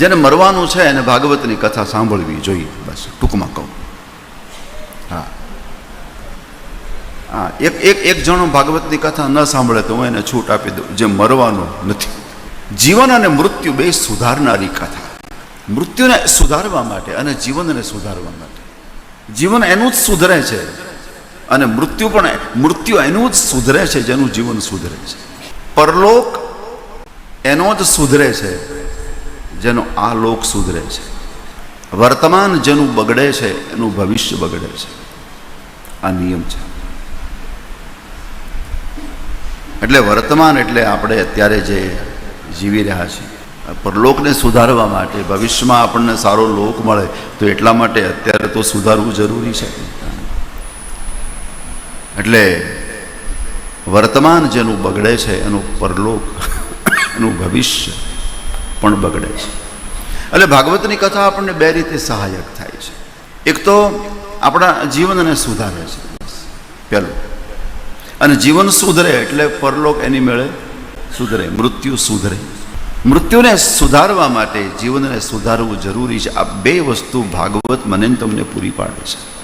જેને મરવાનું છે એને ભાગવતની કથા સાંભળવી જોઈએ. બસ, ટૂંકમાં કહું. હા. હા, એક એક એક જણો ભાગવતની કથા ન સાંભળે તો હું એને છૂટ આપી દઉં. જે મરવાનું નથી. જીવન અને મૃત્યુ બે સુધારનારી કથા. મૃત્યુને સુધારવા માટે અને જીવનને સુધારવા માટે. જીવન એનું જ સુધરે છે અને મૃત્યુ પણ મૃત્યુ એનું જ સુધરે છે જેનું જીવન સુધરે છે. પરલોક એનો જ સુધરે છે જેનો આ લોક સુધરે છે. વર્તમાન જેનું બગડે છે, એનું ભવિષ્ય બગડે છે. આ નિયમ છે. એટલે વર્તમાન એટલે આપણે અત્યારે જે જીવી રહ્યા છીએ. પરલોકને સુધારવા માટે ભવિષ્યમાં આપણને સારો લોક મળે, તો એટલા માટે અત્યારે તો સુધારવું જરૂરી છે. એટલે વર્તમાન જેનું બગડે છે, એનું પરલોક, એનું ભવિષ્ય પણ બગડે છે. એટલે ભાગવતની કથા આપણને બે રીતે સહાયક થાય છે. એક તો આપણા જીવનને સુધારે છે. પહેલું. અને જીવન સુધરે એટલે પરલોક એની મેળે સુધરે, મૃત્યુ સુધરે. મૃત્યુને સુધારવા માટે જીવનને સુધારવું જરૂરી છે. આ બે વસ્તુ ભાગવત મને તમને પૂરી પાડે છે.